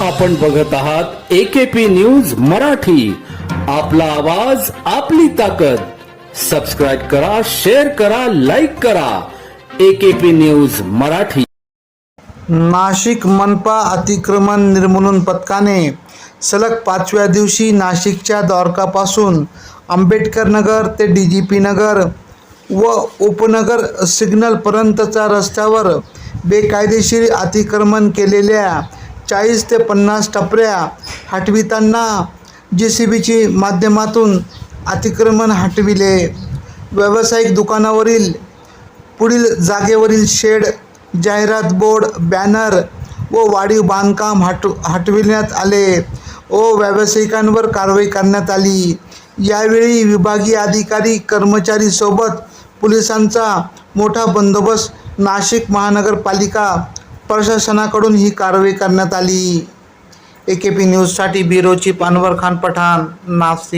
आपण बघत आहात एकेपी न्यूज मराठी. आपला आवाज आपली ताकद. सबस्क्राईब करा शेअर करा लाईक करा. AKP news Marathi. नाशिक मनपा अतिक्रमण निर्मूलन पथकाने सलग पाचव्या दिवशी नाशिकच्या द्वारकापासून आंबेडकर नगर ते डी जी पी नगर व उपनगर सिग्नलपर्यंतच्या रस्त्यावर बेकायदेशीर अतिक्रमण केलेल्या चाळीस ते पन्नास टपऱ्या हटविताना जे सी बीची माध्यमातून अतिक्रमण हटविले. व्यावसायिक दुकानावरील पुढील जागेवरील शेड जाहिरात बोर्ड बॅनर व वाढीव बांधकाम हट हटविण्यात आले. व व्यावसायिकांवर कारवाई करण्यात आली. यावेळी विभागीय अधिकारी कर्मचारीसोबत पोलिसांचा मोठा बंदोबस्त नाशिक महानगरपालिका प्रशासनाकडून ही कारवाई करण्यात आली. ए के पी न्यूजसाठी ब्युरो चीफ अनवर खान पठाण नाशिक